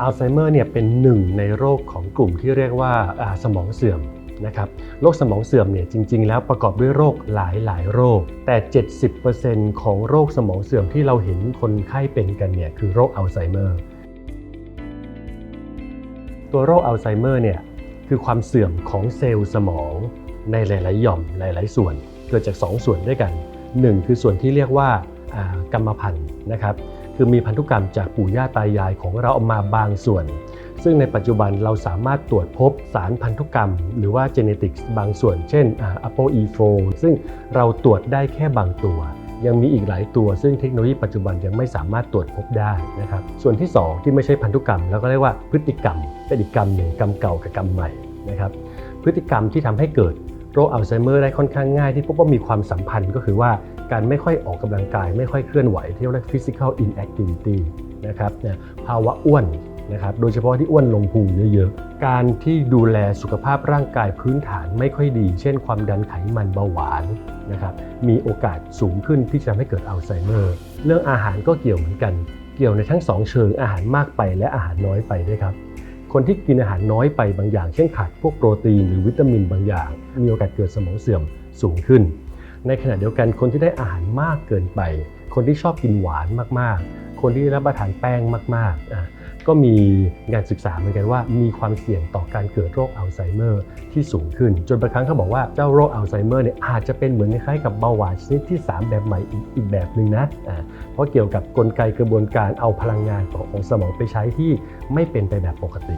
อัลไซเมอร์เนี่ยเป็นหนึ่งในโรคของกลุ่มที่เรียกว่าสมองเสื่อมนะครับโรคสมองเสื่อมเนี่ยจริง ๆ แล้วประกอบด้วยโรคหลายหลายๆโรค แต่ 70%ของโรคสมองเสื่อมที่เราเห็นคนไข้เป็นกันเนี่ยคือโรคอัลไซเมอร์ ตัวโรคอัลไซเมอร์เนี่ยคือความเสื่อมของเซลล์สมองในหลาย ๆ หย่อมหลาย ๆ ส่วน เกิดจาก 2 ส่วนด้วยกัน 1 คือส่วนที่เรียกว่ากรรมพันธุ์นะครับ คือมีพันธุกรรมจากปู่ย่าตายายของเราเอามาบางส่วน ซึ่งในปัจจุบันเราสามารถตรวจพบสารพันธุกรรม หรือว่าเจเนติกบางส่วน เช่นอ่า ApoE4 ซึ่งเราตรวจได้แค่บางตัว ยังมีอีกหลายตัว ซึ่งเทคโนโลยีปัจจุบันยังไม่สามารถตรวจพบได้นะครับ ส่วนที่ 2 ที่ไม่ใช่พันธุกรรมเราก็เรียกว่าพฤติกรรมเป็นอีกกรรมหนึ่งกรรมเก่ากับกรรมใหม่นะครับ พฤติกรรมที่ทำให้เกิดโรคอัลไซเมอร์ได้ค่อนข้างง่ายที่พบว่ามีความสัมพันธ์ก็คือว่า การไม่ค่อยออกกำลังกาย ไม่ค่อยเคลื่อนไหวที่เรียกว่า physical inactivity นะครับเนี่ยภาวะอ้วนนะครับโดยเฉพาะที่อ้วนลงพุงเยอะๆ การที่ดูแลสุขภาพร่างกายพื้นฐานไม่ค่อยดี เช่นความดันไขมันเบาหวานนะครับมีโอกาสสูงขึ้นที่จะทำให้เกิดอัลไซเมอร์ เรื่องอาหารก็เกี่ยวเหมือนกัน เกี่ยวในทั้งสองเชิงอาหารมากไปและอาหารน้อยไปด้วยครับ คนที่กินอาหารน้อยไปบางอย่าง เช่นขาดพวกโปรตีนหรือวิตามินบางอย่าง มีโอกาสเกิดสมองเสื่อมสูงขึ้น ในขณะเดียวกันคนที่ได้อาหารมากเกินไป คนที่ชอบกินหวานมากๆ คนที่รับประทานแป้งมากๆอะก็มีงานศึกษาเหมือนกันว่ามีความเสี่ยงต่อการเกิดโรคอัลไซเมอร์ที่สูงขึ้น จนบางครั้งเขาบอกว่าเจ้าโรคอัลไซเมอร์เนี่ยอาจจะเป็นเหมือนคล้ายๆกับเบาหวานชนิดที่ 3 แบบใหม่อีกแบบหนึ่งนะะเพราะเกี่ยวกับกลไกกระบวนการเอาพลังงานของสมองไปใช้ที่ไม่เป็นไปแบบปกติ